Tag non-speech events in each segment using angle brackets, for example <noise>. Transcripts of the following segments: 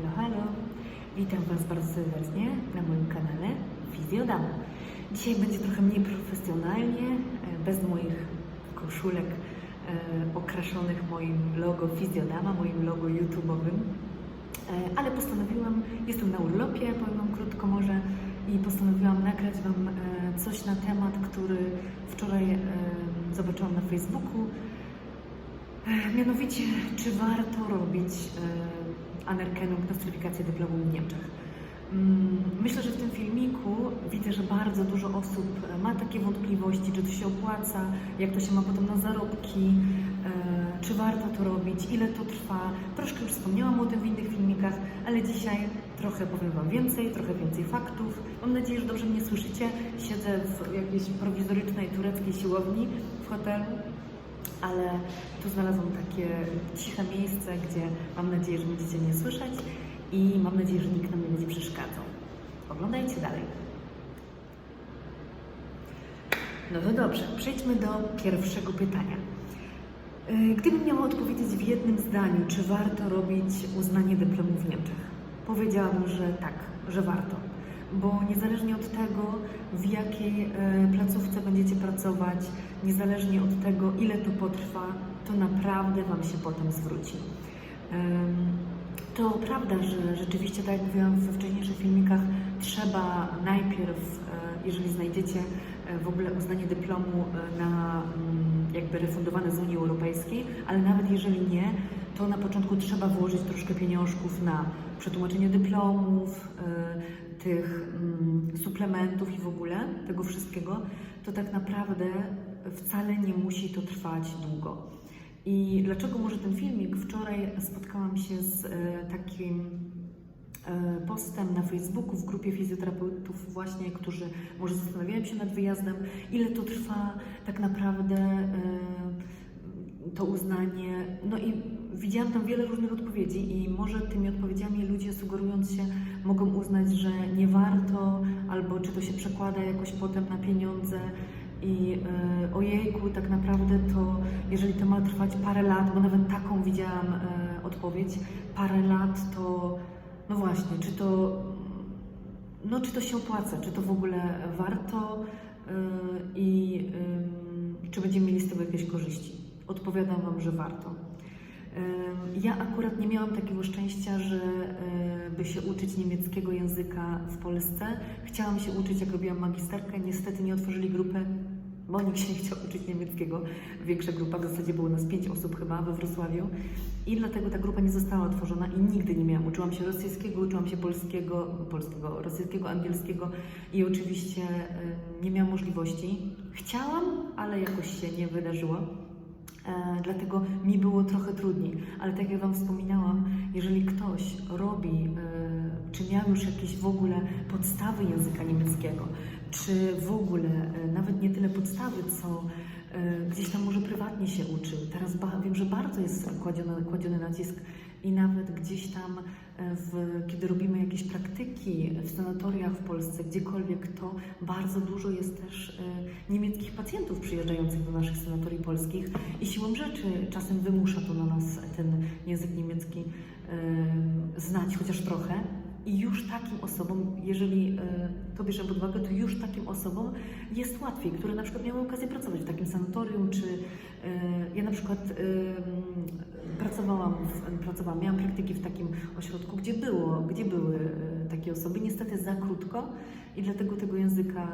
Halo, halo. Witam Was bardzo serdecznie na moim kanale Fizjodama. Dzisiaj będzie trochę mniej profesjonalnie, e, bez moich koszulek e, okraszonych moim logo Fizjodama, moim logo YouTube'owym. E, Ale postanowiłam, jestem na urlopie, powiem Wam krótko może, i postanowiłam nagrać Wam coś na temat, który wczoraj zobaczyłam na Facebooku. E, Mianowicie, czy warto robić e, anerkenum, nostryfikację dyplomu w Niemczech? Mm, Myślę, że w tym filmiku widzę, że bardzo dużo osób e, ma takie wątpliwości, czy to się opłaca, jak to się ma potem na zarobki, czy warto to robić, ile to trwa. Troszkę już wspomniałam o tym w innych filmikach, ale dzisiaj trochę powiem Wam więcej, trochę więcej faktów. Mam nadzieję, że dobrze mnie słyszycie. Siedzę w jakiejś prowizorycznej tureckiej siłowni w hotelu ale tu znalazłam takie ciche miejsce, gdzie mam nadzieję, że będziecie mnie słyszeć i mam nadzieję, że nikt nam nie będzie przeszkadzał. Oglądajcie dalej. No to dobrze, przejdźmy do pierwszego pytania. Yy, Gdybym miała odpowiedzieć w jednym zdaniu, czy warto robić uznanie dyplomu w Niemczech, powiedziałabym, że tak, że warto. Bo niezależnie od tego, w jakiej e, placówce będziecie pracować, niezależnie od tego, ile to potrwa, to naprawdę Wam się potem zwróci. To prawda, że rzeczywiście, tak jak mówiłam we wcześniejszych filmikach, trzeba najpierw, e, jeżeli znajdziecie e, w ogóle uznanie dyplomu na mm, jakby refundowane z Unii Europejskiej, ale nawet jeżeli nie, to na początku trzeba włożyć troszkę pieniążków na przetłumaczenie dyplomów, tych mm, suplementów i w ogóle tego wszystkiego, to tak naprawdę wcale nie musi to trwać długo. I dlaczego może ten filmik? Wczoraj spotkałam się z e, takim e, postem na Facebooku w grupie fizjoterapeutów właśnie, którzy może zastanawiają się nad wyjazdem, ile to trwa tak naprawdę e, to uznanie. No i widziałam tam wiele różnych odpowiedzi i może tymi odpowiedziami ludzie sugerując się mogą uznać, że nie warto, albo czy to się przekłada jakoś potem na pieniądze. I e, ojejku, tak naprawdę to, jeżeli to ma trwać parę lat, bo nawet taką widziałam e, odpowiedź, parę lat, to no właśnie, czy to, no, czy to się opłaca, czy to w ogóle warto e, i czy będziemy mieli z tego jakieś korzyści? Odpowiadam Wam, że warto. Ja akurat nie miałam takiego szczęścia, że e, by się uczyć niemieckiego języka w Polsce. Chciałam się uczyć, jak robiłam magisterkę. Niestety nie otworzyli grupy, bo nikt się nie chciał uczyć niemieckiego. Większa grupa, w zasadzie było nas pięć osób chyba we Wrocławiu. I dlatego ta grupa nie została otworzona i nigdy nie miałam. Uczyłam się rosyjskiego, uczyłam się polskiego, polskiego, rosyjskiego, angielskiego i oczywiście e, nie miałam możliwości. Chciałam, ale jakoś się nie wydarzyło. E, dlatego mi było trochę trudniej. Ale tak jak Wam wspominałam, jeżeli ktoś robi, e, czy miał już jakieś w ogóle podstawy języka niemieckiego, czy w ogóle e, nawet nie tyle podstawy, co gdzieś tam może prywatnie się uczył. Teraz wiem, że bardzo jest kładziony, kładziony nacisk i nawet gdzieś tam, e, w, kiedy robimy jakieś praktyki w sanatoriach w Polsce, gdziekolwiek, to bardzo dużo jest też e, niemieckich pacjentów przyjeżdżających do naszych sanatorii polskich i siłą rzeczy czasem wymusza to na nas ten język niemiecki e, znać chociaż trochę. I już takim osobom, jeżeli e, to bierzemy pod uwagę, to już takim osobom jest łatwiej, które na przykład miały okazję pracować w takim sanatorium, czy e, ja na przykład e, pracowałam, pracowałam, miałam praktyki w takim ośrodku, gdzie było, gdzie były takie osoby, niestety za krótko i dlatego tego języka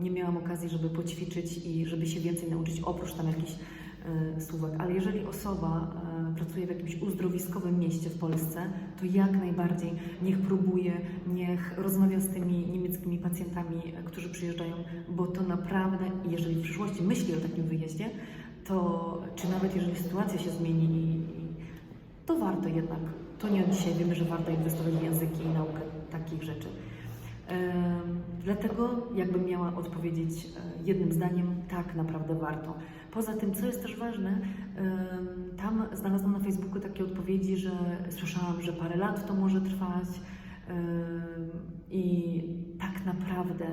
nie miałam okazji, żeby poćwiczyć i żeby się więcej nauczyć, oprócz tam jakichś słówek. Ale jeżeli osoba pracuje w jakimś uzdrowiskowym mieście w Polsce, to jak najbardziej niech próbuje, niech rozmawia z tymi niemieckimi pacjentami, którzy przyjeżdżają, bo to naprawdę, jeżeli w przyszłości myśli o takim wyjeździe, to czy nawet jeżeli sytuacja się zmieni, to warto jednak. To nie od dzisiaj wiemy, że warto inwestować w języki i naukę takich rzeczy. Dlatego, jakbym miała odpowiedzieć e, jednym zdaniem, tak, naprawdę warto. Poza tym, co jest też ważne, tam znalazłam na Facebooku takie odpowiedzi, że słyszałam, że parę lat to może trwać i tak naprawdę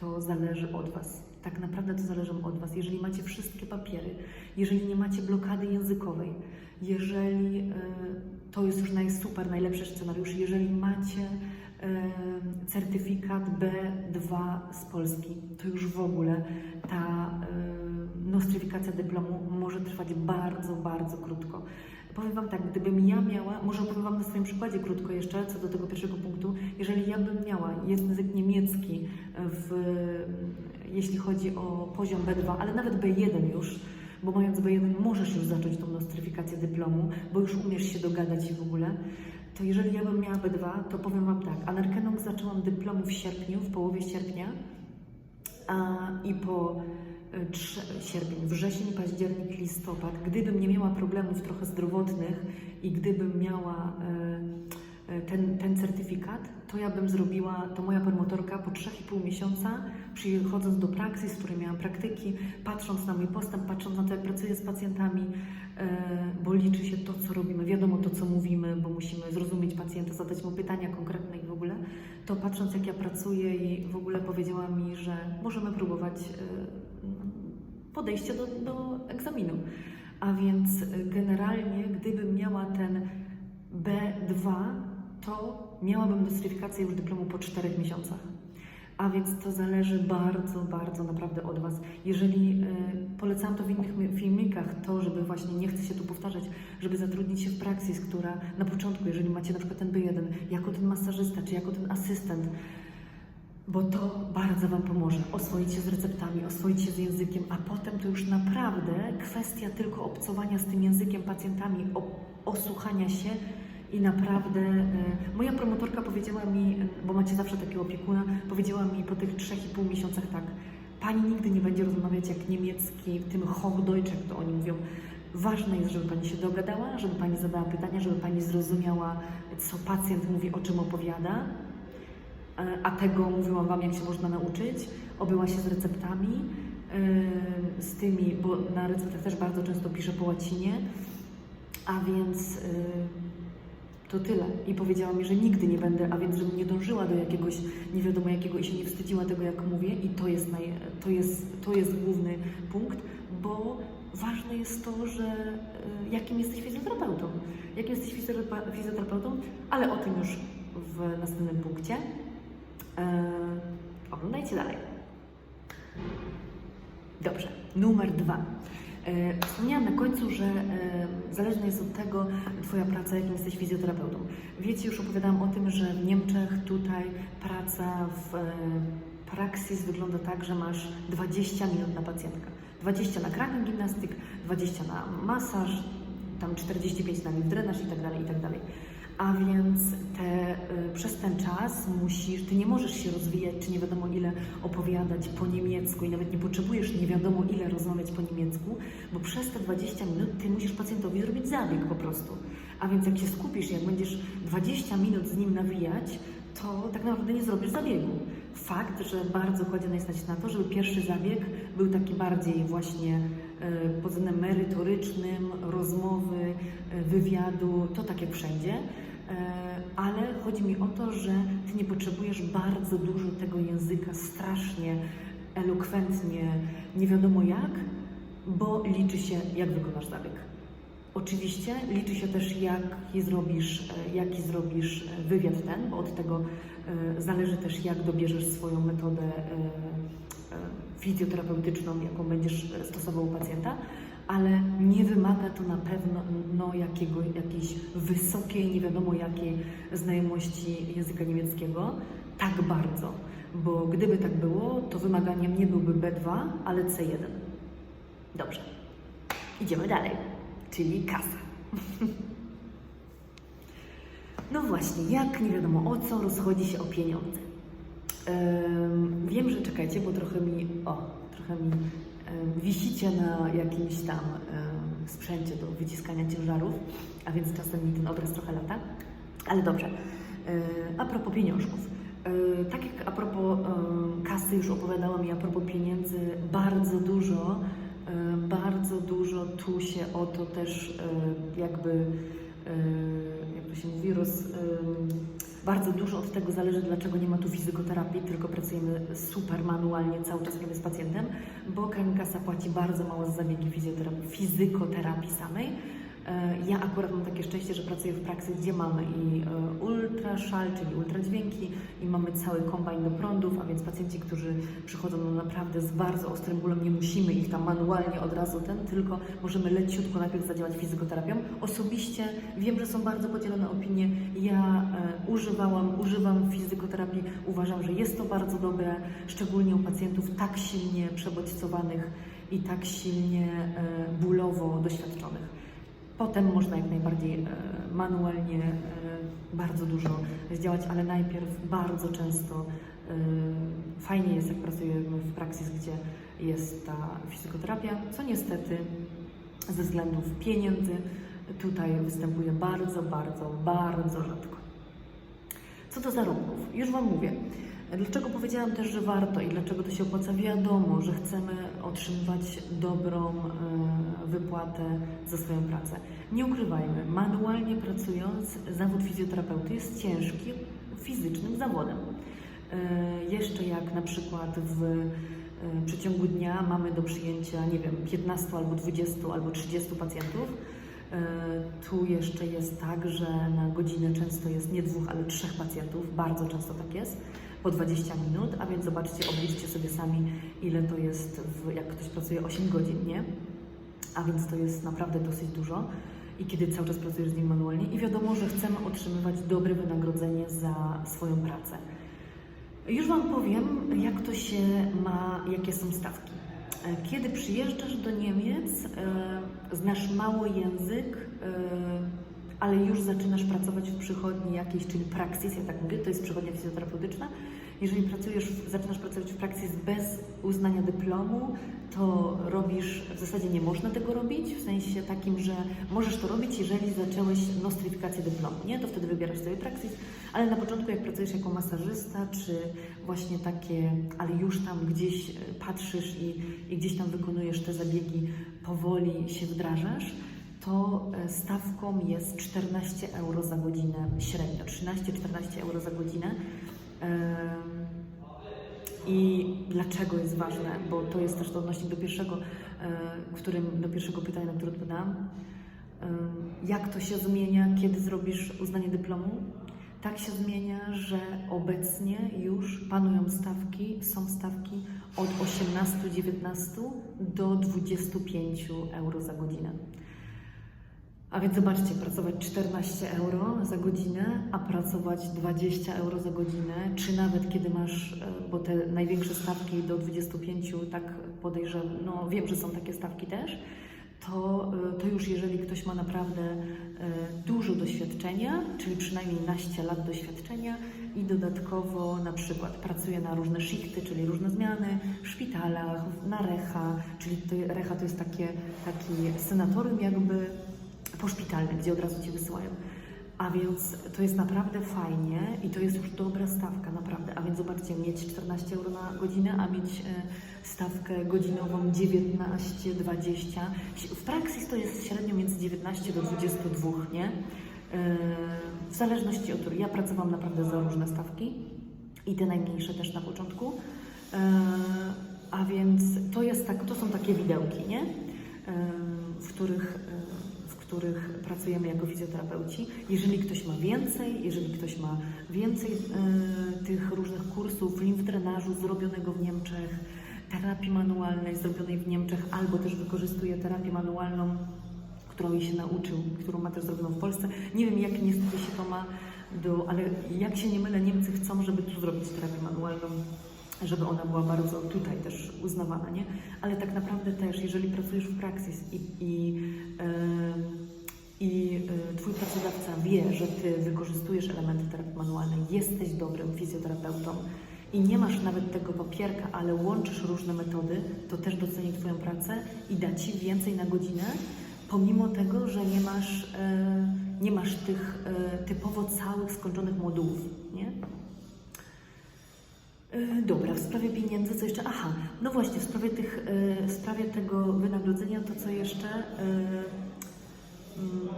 to zależy od Was. Tak naprawdę to zależy od Was. Jeżeli macie wszystkie papiery, jeżeli nie macie blokady językowej, jeżeli e, to jest już naj, super, najlepszy scenariusz. Jeżeli macie certyfikat B2 z Polski, to już w ogóle ta nostryfikacja dyplomu może trwać bardzo, bardzo krótko. Powiem Wam tak, gdybym ja miała, może opowiem Wam na swoim przykładzie krótko jeszcze, co do tego pierwszego punktu, jeżeli ja bym miała język niemiecki, w, jeśli chodzi o poziom B2, ale nawet B1 już, bo mając B1 możesz już zacząć tą nostryfikację dyplomu, bo już umiesz się dogadać w ogóle, to jeżeli ja bym miała B2, to powiem Wam tak, Anerkennung zaczęłam dyplomu w sierpniu, w połowie sierpnia a, i po sierpień, wrzesień, październik, listopad, gdybym nie miała problemów trochę zdrowotnych i gdybym miała e, e, ten, ten certyfikat, to ja bym zrobiła, to moja promotorka po 3,5 miesiąca, przychodząc do praksy, z której miałam praktyki, patrząc na mój postęp, patrząc na to, jak pracuję z pacjentami, e, bo liczy się to, co robimy, wiadomo to, co mówimy, bo musimy zrozumieć pacjenta, zadać mu pytania konkretne i w ogóle, to patrząc, jak ja pracuję i w ogóle powiedziała mi, że możemy próbować e, podejście do, do egzaminu. A więc e, generalnie, gdybym miała ten B2, to miałabym nostryfikację już dyplomu po 4 miesiącach. A więc to zależy bardzo, bardzo naprawdę od Was. Jeżeli e, polecam to w innych mi- filmikach, to żeby właśnie, nie chcę się tu powtarzać, żeby zatrudnić się w Praxis, która na początku, jeżeli macie na przykład ten B1, jako ten masażysta, czy jako ten asystent, bo to bardzo Wam pomoże oswoić się z receptami, oswoić się z językiem, a potem to już naprawdę kwestia tylko obcowania z tym językiem pacjentami, osłuchania się i naprawdę e, moja promotorka powiedziała mi, bo macie zawsze takiego opiekuna, powiedziała mi po tych 3,5 miesiącach tak, Pani nigdy nie będzie rozmawiać jak niemiecki, tym Hochdeutsch, jak to oni mówią. Ważne jest, żeby Pani się dogadała, żeby Pani zadała pytania, żeby Pani zrozumiała, co pacjent mówi, o czym opowiada. E, a tego mówiłam Wam, jak się można nauczyć. Obyła się z receptami, e, z tymi, bo na receptach też bardzo często piszę po łacinie, a więc to tyle. I powiedziała mi, że nigdy nie będę, a więc żebym nie dążyła do jakiegoś nie wiadomo jakiego i się nie wstydziła tego, jak mówię. I to jest, naj, to jest, to jest główny punkt, bo ważne jest to, że e, jakim jesteś fizjoterapeutą. Jakim jesteś fizjoterapeutą, ale o tym już w następnym punkcie. E, oglądajcie dalej. Dobrze, numer dwa. E, Wspomniałam na końcu, że e, zależna jest od tego Twoja praca, jakim jesteś fizjoterapeutą. Wiecie, już opowiadałam o tym, że w Niemczech tutaj praca w e, praksis wygląda tak, że masz 20 minut na pacjentkę. 20 na krankengimnastyk, 20 na masaż, tam 45 na drenaż i tak dalej, i tak dalej. A więc te, y, przez ten czas musisz, ty nie możesz się rozwijać, czy nie wiadomo ile opowiadać po niemiecku i nawet nie potrzebujesz nie wiadomo ile rozmawiać po niemiecku, bo przez te 20 minut ty musisz pacjentowi zrobić zabieg po prostu. A więc jak się skupisz, jak będziesz 20 minut z nim nawijać, to tak naprawdę nie zrobisz zabiegu. Fakt, że bardzo kładziony jest na to, żeby pierwszy zabieg był taki bardziej właśnie pod względem merytorycznym, rozmowy, e, wywiadu, to tak jak wszędzie. E, Ale chodzi mi o to, że Ty nie potrzebujesz bardzo dużo tego języka strasznie, elokwentnie, nie wiadomo jak, bo liczy się, jak wykonasz zabieg. Oczywiście liczy się też, jaki zrobisz, e, jaki zrobisz e, wywiad ten, bo od tego e, zależy też, jak dobierzesz swoją metodę e, e, fizjoterapeutyczną, jaką będziesz e, stosował u pacjenta, ale nie wymaga to na pewno no, jakiego, jakiejś wysokiej, nie wiadomo jakiej znajomości języka niemieckiego, tak bardzo, bo gdyby tak było, to wymaganiem nie byłby B2, ale C1. Dobrze, idziemy dalej czyli kasa. <laughs> No właśnie, jak nie wiadomo o co, rozchodzi się o pieniądze. Ym, wiem, że czekajcie, bo trochę mi, o, trochę mi ym, wisicie na jakimś tam ym, sprzęcie do wyciskania ciężarów, a więc czasem mi ten obraz trochę lata. Ale dobrze, a propos pieniążków. Tak jak a propos kasy już opowiadałam i a propos pieniędzy, bardzo dużo Bardzo dużo tu się o to też jakby, jak to się mówi, roz, bardzo dużo od tego zależy, dlaczego nie ma tu fizykoterapii, tylko pracujemy super manualnie cały czas prawie z pacjentem, bo Kasa płaci bardzo mało za zabiegi fizykoterapii samej, Ja akurat mam takie szczęście, że pracuję w pracy, gdzie mamy i e, ultraszal, czyli ultradźwięki, i mamy cały kombajn do prądów, a więc pacjenci, którzy przychodzą no naprawdę z bardzo ostrym bólem, nie musimy ich tam manualnie od razu ten, tylko możemy leciutko najpierw zadziałać fizjoterapią. Osobiście wiem, że są bardzo podzielone opinie. Ja e, używałam, używam fizykoterapii, uważam, że jest to bardzo dobre, szczególnie u pacjentów tak silnie przebodźcowanych i tak silnie e, bólowo doświadczonych. Potem można jak najbardziej e, manualnie e, bardzo dużo zdziałać, ale najpierw bardzo często e, fajnie jest, jak pracujemy w praksis, gdzie jest ta fizykoterapia, co niestety ze względów pieniędzy tutaj występuje bardzo, bardzo, bardzo rzadko. Co do zarobków, już Wam mówię. Dlaczego powiedziałam też, że warto i dlaczego to się opłaca? Wiadomo, że chcemy otrzymywać dobrą e, wypłatę za swoją pracę. Nie ukrywajmy, manualnie pracując, zawód fizjoterapeuty jest ciężkim fizycznym zawodem. E, jeszcze jak na przykład w e, przeciągu dnia mamy do przyjęcia, nie wiem, 15 albo 20 albo 30 pacjentów, Tu jeszcze jest tak, że na godzinę często jest nie dwóch, ale trzech pacjentów, bardzo często tak jest, po 20 minut, a więc zobaczcie, obliczcie sobie sami, ile to jest, w, jak ktoś pracuje 8 godzin, nie? A więc to jest naprawdę dosyć dużo. I kiedy cały czas pracujesz z nim manualnie, i wiadomo, że chcemy otrzymywać dobre wynagrodzenie za swoją pracę. Już Wam powiem, jak to się ma, jakie są stawki. E, Kiedy przyjeżdżasz do Niemiec, e, znasz mało język, e, ale już zaczynasz pracować w przychodni jakiejś, czyli praksis, ja tak mówię, to jest przychodnia fizjoterapeutyczna. Jeżeli pracujesz, zaczynasz pracować w praksis bez uznania dyplomu, to robisz, w zasadzie nie można tego robić, w sensie takim, że możesz to robić, jeżeli zacząłeś nostryfikację dyplomu, nie? To wtedy wybierasz sobie praksis, ale na początku jak pracujesz jako masażysta, czy właśnie takie, ale już tam gdzieś e, patrzysz i, i gdzieś tam wykonujesz te zabiegi, powoli się wdrażasz, to e, stawką jest 14 euro za godzinę średnio, 13-14 euro za godzinę. I dlaczego jest ważne? Bo to jest też odnośnik do pierwszego, e, którym, do pierwszego pytania, na które odpowiadałam. Jak to się zmienia, kiedy zrobisz uznanie dyplomu? Tak się zmienia, że obecnie już panują stawki, są stawki od 18-19 do 25 euro za godzinę. A więc zobaczcie, pracować 14 euro za godzinę, a pracować 20 euro za godzinę, czy nawet kiedy masz, e, bo te największe stawki do 25, tak podejrzewam, no wiem, że są takie stawki też, to, e, to już jeżeli ktoś ma naprawdę e, dużo doświadczenia, czyli przynajmniej naście lat doświadczenia i dodatkowo na przykład pracuje na różne shifty, czyli różne zmiany w szpitalach, na recha, czyli recha to jest takie, taki senatorium jakby poszpitalne, gdzie od razu Cię wysyłają. A więc to jest naprawdę fajnie i to jest już dobra stawka, naprawdę. A więc zobaczcie, mieć 14 euro na godzinę, a mieć e, stawkę godzinową 19-20. W praksis to jest średnio między 19 do 22, nie? E, W zależności od Ja pracowałam naprawdę za różne stawki i te najmniejsze też na początku. E, A więc to, jest tak, to są takie widełki, nie? W których których pracujemy jako fizjoterapeuci. Jeżeli ktoś ma więcej, jeżeli ktoś ma więcej e, tych różnych kursów limfdrenażu zrobionego w Niemczech, terapii manualnej zrobionej w Niemczech, albo też wykorzystuje terapię manualną, którą jej się nauczył, którą ma też zrobioną w Polsce. Nie wiem, jak niestety się to ma do, ale jak się nie mylę, Niemcy chcą, żeby tu zrobić terapię manualną żeby ona była bardzo tutaj też uznawana, nie? Ale tak naprawdę też, jeżeli pracujesz w praksis i, i, em, i y, Twój pracodawca wie, że Ty wykorzystujesz elementy terapii manualnej, jesteś dobrym fizjoterapeutą i nie masz nawet tego papierka, ale łączysz różne metody, to też doceni Twoją pracę i da Ci więcej na godzinę, pomimo tego, że nie masz, e, nie masz tych e, typowo całych, skończonych modułów, nie? E, Dobra, w sprawie pieniędzy co jeszcze? Aha, no właśnie, w sprawie, tych, e, w sprawie tego wynagrodzenia to co jeszcze? E, mm,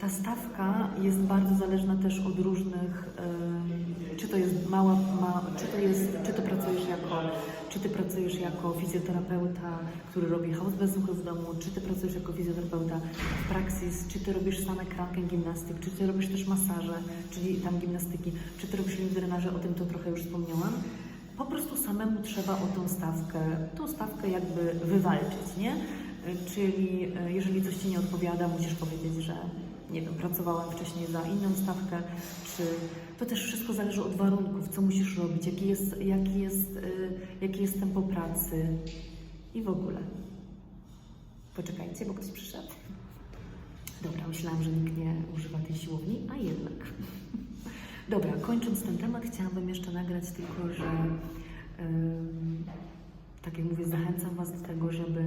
Ta stawka jest bardzo zależna też od różnych, czy to jest mała, ma, czy to jest, czy to pracujesz jako Czy ty pracujesz jako fizjoterapeuta, który robi chaos bezruchu w domu, czy ty pracujesz jako fizjoterapeuta w praksis, czy ty robisz same krankę gimnastyk, czy ty robisz też masaże, czyli tam gimnastyki, czy ty robisz drenaże, o tym to trochę już wspomniałam. Po prostu samemu trzeba o tą stawkę, tą stawkę jakby wywalczyć, nie? Czyli e, jeżeli coś Ci nie odpowiada, musisz powiedzieć, że nie wiem, pracowałem wcześniej za inną stawkę, czy to też wszystko zależy od warunków, co musisz robić, jaki jest, jaki jest, y, jakie jest tempo pracy i w ogóle. Poczekajcie, bo ktoś przyszedł. Dobra, myślałam, że nikt nie używa tej siłowni, a jednak. <laughs> Dobra, kończąc ten temat, chciałabym jeszcze nagrać tylko, że tak jak mówię, zachęcam Was do tego, żeby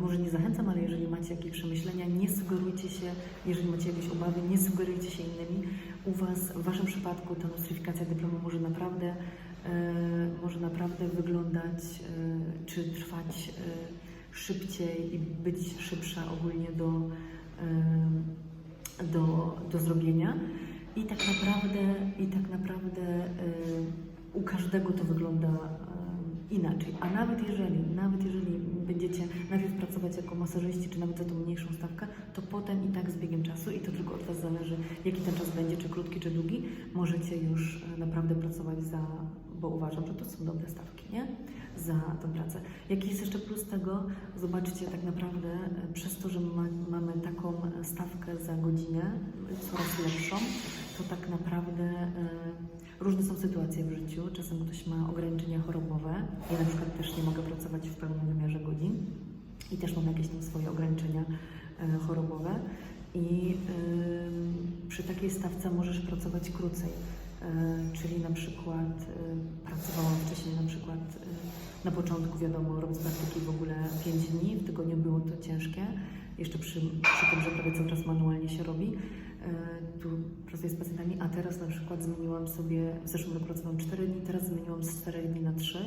może nie zachęcam, ale jeżeli macie jakieś przemyślenia, nie sugerujcie się, jeżeli macie jakieś obawy, nie sugerujcie się innymi. U Was, w Waszym przypadku ta nostryfikacja dyplomu może naprawdę, y, może naprawdę wyglądać y, czy trwać szybciej i być szybsza ogólnie do, do, do zrobienia. I tak naprawdę, i tak naprawdę u każdego to wygląda inaczej. A nawet jeżeli, nawet jeżeli będziecie najpierw pracować jako masażyści, czy nawet za tą mniejszą stawkę, to potem i tak z biegiem czasu, i to tylko od Was zależy, jaki ten czas będzie, czy krótki, czy długi, możecie już y, naprawdę pracować za, bo uważam, że to są dobre stawki, nie? Za tą pracę. Jaki jest jeszcze plus tego? Zobaczcie, tak naprawdę y, przez to, że ma, mamy taką y, stawkę za godzinę, coraz lepszą, to tak naprawdę y, różne są sytuacje w życiu. Czasem ktoś ma ograniczenia chorobowe. Ja na przykład też nie mogę pracować w pełnym wymiarze godzin i też mam jakieś tam swoje ograniczenia y, chorobowe. I przy takiej stawce możesz pracować krócej. Y, czyli na przykład y, pracowałam wcześniej na przykład na początku wiadomo robiąc praktyki w ogóle 5 dni, w tygodniu było to ciężkie, jeszcze przy, przy tym, że prawie cały czas manualnie się robi. E, tu pracuję z pacjentami, a teraz na przykład zmieniłam sobie, w zeszłym roku pracowałam 4 dni, teraz zmieniłam z 4 dni na 3. E,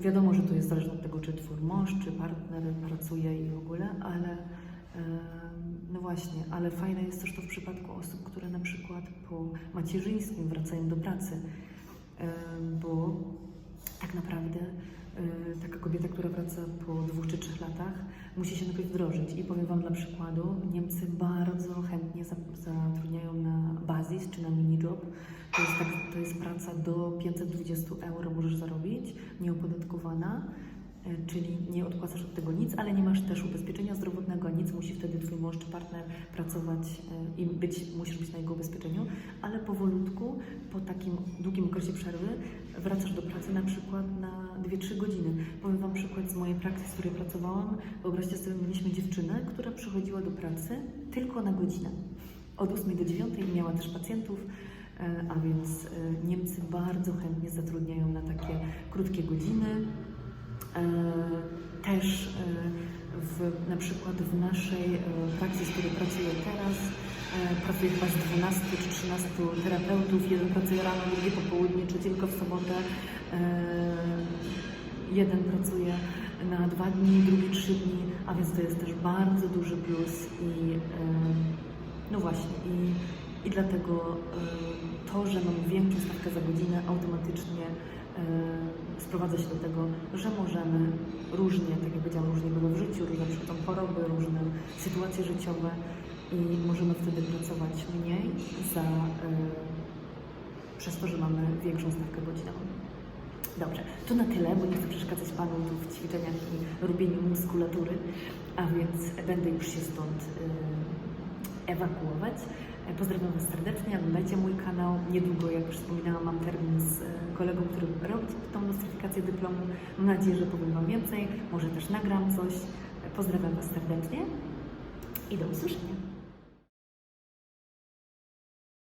wiadomo, że to jest zależne od tego, czy twór mąż, czy partner pracuje i w ogóle, ale e, no właśnie, ale fajne jest też to w przypadku osób, które na przykład po macierzyństwie wracają do pracy, bo tak naprawdę y, taka kobieta, która wraca po dwóch czy trzech latach, musi się najpierw wdrożyć. I powiem Wam dla przykładu, Niemcy bardzo chętnie za- zatrudniają na bazis czy na minijob. To jest, tak, to jest praca do 520 euro możesz zarobić, nieopodatkowana. Y, Czyli nie odpłacasz od tego nic, ale nie masz też ubezpieczenia zdrowotnego, nic musi wtedy twój mąż czy partner pracować y, i być, musisz być na jego ubezpieczeniu, ale powolutku, po takim długim okresie przerwy, wracasz do pracy na przykład na 2-3 godziny. Powiem Wam przykład z mojej praktyki, w której pracowałam. Wyobraźcie sobie, mieliśmy dziewczynę, która przychodziła do pracy tylko na godzinę. Od 8 do 9 miała też pacjentów, e, a więc Niemcy bardzo chętnie zatrudniają na takie krótkie godziny. E, Też e, w, na przykład w naszej e, praktyce, w której pracuję teraz, pracuje chyba z 12 czy 13 terapeutów. Jeden pracuje rano, drugi po południu, czy tylko w sobotę. Jeden pracuje na dwa dni, drugi trzy dni, a więc to jest też bardzo duży plus i no właśnie i, i dlatego to, że mamy większą stawkę za godzinę automatycznie sprowadza się do tego, że możemy różnie, tak jak powiedziałam, różnie było w życiu, różne przychodzą choroby, różne sytuacje życiowe i możemy wtedy pracować mniej za, e, przez to, że mamy większą stawkę godzinową. Dobrze, to na tyle, bo nie chcę przeszkadzać Panu w ćwiczeniach i robieniu muskulatury, a więc będę już się stąd y, ewakuować. Pozdrawiam Was serdecznie, oglądajcie mój kanał. Niedługo, jak już wspominałam, mam termin z e, kolegą, który robi tą nostryfikację dyplomu. Mam nadzieję, że powiem Wam więcej, może też nagram coś. Pozdrawiam Was serdecznie i do usłyszenia.